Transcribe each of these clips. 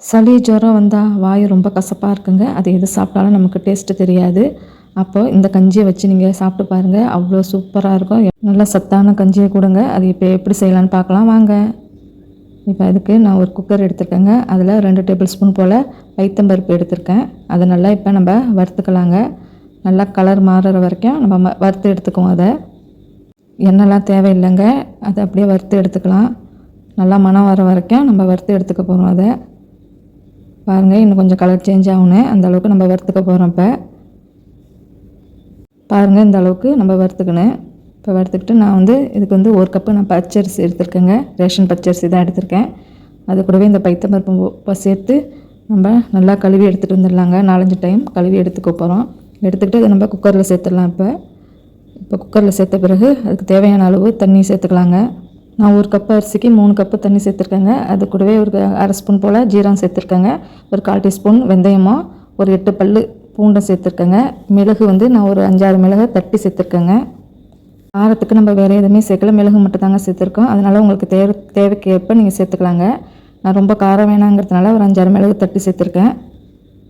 சளி ஜுரம் வந்தால் வாய் ரொம்ப கசப்பாக இருக்குங்க. அது எது சாப்பிட்டாலும் நமக்கு டேஸ்ட்டு தெரியாது. அப்போது இந்த கஞ்சியை வச்சு நீங்கள் சாப்பிட்டு பாருங்கள் அவ்வளோ சூப்பராக இருக்கும். நல்லா சத்தான கஞ்சியை கொடுங்க. அது இப்போ எப்படி செய்யலான்னு பார்க்கலாம். வாங்க. இப்போ அதுக்கு நான் ஒரு குக்கர் எடுத்துருக்கேங்க. அதில் ரெண்டு டேபிள் ஸ்பூன் போல் பைத்தம்பருப்பு எடுத்திருக்கேன். அதை நல்லா இப்போ நம்ம வறுத்துக்கலாங்க. நல்லா கலர் மாறுற வரைக்கும் நம்ம ம- வறுத்து எடுத்துக்குவோம் அதை. எண்ணெய்லாம் தேவையில்லைங்க. அதை அப்படியே வறுத்து எடுத்துக்கலாம். நல்லா மனம் வர வரைக்கும் நம்ம வறுத்து எடுத்துக்க போகிறோம் அதை. பாருங்கள் இன்னும் கொஞ்சம் கலர் சேஞ்ச் ஆகணும் அந்த அளவுக்கு நம்ம வறுத்துக்க போகிறோம் இப்போ. பாருங்கள் இந்த அளவுக்கு நம்ம வறுத்துக்கணும் இப்போ வறுத்துக்கிட்டு நான் வந்து இதுக்கு வந்து ஒரு கப்பு நான் பச்சரிசி எடுத்திருக்கேங்க. ரேஷன் பச்சரிசி தான் எடுத்திருக்கேன். அது கூடவே இந்த பைத்தம்பருப்பு சேர்த்து நம்ம நல்லா கழுவி எடுத்துகிட்டு வந்துடலாங்க. நாலஞ்சு டைம் கழுவி எடுத்துக்க போகிறோம் எடுத்துக்கிட்டு அதை நம்ம குக்கரில் சேர்த்துடலாம் இப்போ. இப்போ குக்கரில் சேர்த்த பிறகு அதுக்கு தேவையான அளவு தண்ணி சேர்த்துக்கலாங்க. நான் ஒரு கப்பு அரிசிக்கு மூணு கப்பு தண்ணி சேர்த்துருக்கேங்க. அது கூடவே ஒரு அரை ஸ்பூன் போல் ஜீரம் சேர்த்துருக்கேங்க. ஒரு கால் டீஸ்பூன் வெந்தயமும் ஒரு எட்டு பல்லு பூண்டை சேர்த்துருக்கேங்க. மிளகு வந்து நான் ஒரு அஞ்சாறு மிளகை தட்டி சேர்த்துருக்கேங்க. காரத்துக்கு நம்ம வேறு எதுவுமே சேர்க்கல. மிளகு மட்டும் தாங்க சேர்த்துருக்கோம். அதனால் உங்களுக்கு தேவை தேவைக்கு ஏற்ப நீங்கள் சேர்த்துக்கலாங்க. நான் ரொம்ப காரம் வேணாங்கிறதுனால ஒரு அஞ்சாறு மிளகு தட்டி சேர்த்துருக்கேன்.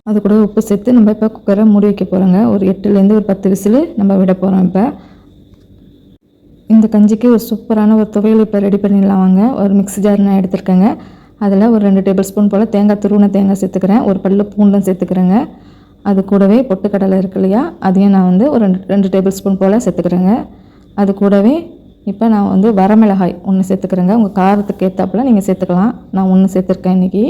அது கூட உப்பு சேர்த்து நம்ம இப்போ குக்கரை மூடி வைக்க போகிறோங்க ஒரு எட்டுலேருந்து ஒரு பத்து விசில் நம்ம விட போகிறோம் இப்போ. இந்த கஞ்சிக்கு ஒரு சூப்பரான ஒரு துவையல் இப்போ ரெடி பண்ணிடலாம் வாங்க. ஒரு மிக்ஸி ஜார் நான் எடுத்துருக்கேங்க. அதில் ஒரு ரெண்டு டேபிள் ஸ்பூன் போல் தேங்காய் துருவின தேங்காய் சேர்த்துக்கிறேன். ஒரு பல்லு பூண்டும் சேர்த்துக்கிறேங்க. அது கூடவே பொட்டுக்கடலை இருக்கு இல்லையா? அதையும் நான் வந்து ஒரு ரெண்டு ரெண்டு டேபிள் ஸ்பூன் போல் சேர்த்துக்கிறேங்க. அது கூடவே இப்போ நான் வந்து வரமிளகாய் ஒன்று சேர்த்துக்கிறேங்க. உங்கள் காரத்துக்கு ஏற்றாப்புல நீங்கள் சேர்த்துக்கலாம். நான் ஒன்று சேர்த்துருக்கேன் இன்றைக்கி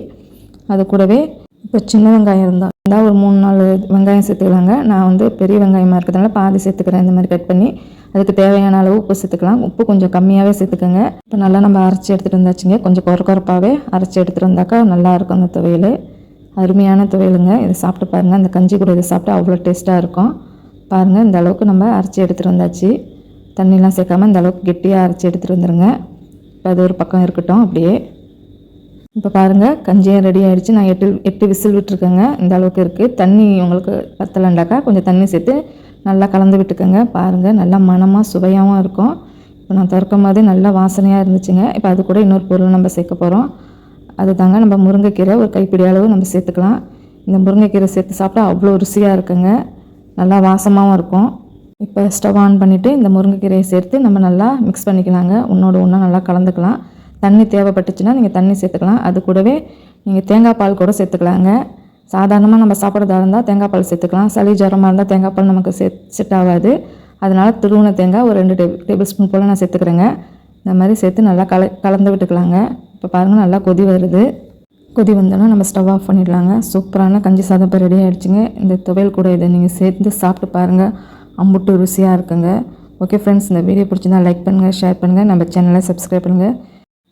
அது கூடவே இப்போ சின்ன வெங்காயம் இருந்தால் இருந்தால் ஒரு மூணு நாலு வெங்காயம் சேர்த்துக்கலாங்க. நான் வந்து பெரிய வெங்காயமாக இருக்கிறதுனால பாதி சேர்த்துக்கிறேன். இந்த மாதிரி கட் பண்ணி அதுக்கு தேவையான அளவு உப்பு சேர்த்துக்கலாம். உப்பு கொஞ்சம் கம்மியாகவே சேர்த்துக்கோங்க. இப்போ நல்லா நம்ம அரைச்சி எடுத்துகிட்டு வந்தாச்சுங்க. கொஞ்சம் குறை குறைப்பாகவே அரைச்சி எடுத்துகிட்டு வந்தாக்கா நல்லா இருக்கும் அந்த துவையல். அருமையான துவையலுங்க. இதை சாப்பிட்டு பாருங்கள் அந்த கஞ்சி கூட இதை சாப்பிட்டா அவ்வளோ டேஸ்ட்டாக இருக்கும். பாருங்கள் இந்த அளவுக்கு நம்ம அரைச்சி எடுத்துகிட்டு வந்தாச்சு. தண்ணிலாம் சேர்க்காமல் இந்த அளவுக்கு கெட்டியாக அரைச்சி எடுத்துகிட்டு வந்துருங்க. இப்போ அது ஒரு பக்கம் இருக்கட்டும் அப்படியே. இப்போ பாருங்கள் கஞ்சியும் ரெடி ஆகிடுச்சு நான் எட்டு எட்டு விசில் விட்டுருக்கேங்க. இந்த அளவுக்கு இருக்குது தண்ணி உங்களுக்கு பத்தலைண்டாக்கா கொஞ்சம் தண்ணி சேர்த்து நல்லா கலந்து விட்டுக்கோங்க. பாருங்கள் நல்லா மனமாக சுவையாகவும் இருக்கும். இப்போ நான் திறக்கும் போதே நல்லா வாசனையாக இருந்துச்சுங்க. இப்போ அது கூட இன்னொரு பொருள் நம்ம சேர்க்க போகிறோம் அது தாங்க நம்ம முருங்கைக்கீரை. ஒரு கைப்பிடி அளவு நம்ம சேர்த்துக்கலாம். இந்த முருங்கைக்கீரை சேர்த்து சாப்பிட்டா அவ்வளோ ருசியாக இருக்குங்க. நல்லா வாசமாகவும் இருக்கும். இப்போ ஸ்டவ் ஆன் பண்ணிவிட்டு இந்த முருங்கைக்கீரையை சேர்த்து நம்ம நல்லா மிக்ஸ் பண்ணிக்கலாங்க. ஒன்றோட ஒன்றா நல்லா கலந்துக்கலாம். தண்ணி தேவைப்பட்டுச்சுன்னா நீங்கள் தண்ணி சேர்த்துக்கலாம். அது கூடவே நீங்கள் தேங்காய் பால் கூட சேர்த்துக்கலாங்க. சாதாரணமாக நம்ம சாப்பிட்றதா இருந்தால் தேங்காய் பால் சேர்த்துக்கலாம். சளி ஜரமாக இருந்தால் தேங்காய் பால் நமக்கு செட் செட் ஆகாது. அதனால் துருவின தேங்காய் ஒரு ரெண்டு டேபிள் டேபிள் ஸ்பூன் போல் நான் சேர்த்துக்கிறேங்க. இந்த மாதிரி சேர்த்து நல்லா கல கலந்து விட்டுக்கலாங்க. இப்போ பாருங்கள் நல்லா கொதி வருது. கொதி வந்தோன்னா நம்ம ஸ்டவ் ஆஃப் பண்ணிடலாங்க. சூப்பரான கஞ்சி சாதம் இப்போ ரெடி ஆகிடுச்சிங்க இந்த துவையல் கூட இதை நீங்கள் சேர்த்து சாப்பிட்டு பாருங்கள் அம்புட்டு ருசியாக இருக்குங்க. ஓகே ஃப்ரெண்ட்ஸ் இந்த வீடியோ பிடிச்சிருந்தா லைக் பண்ணுங்கள் ஷேர் பண்ணுங்கள் நம்ம சேனலை சப்ஸ்கிரைப் பண்ணுங்கள்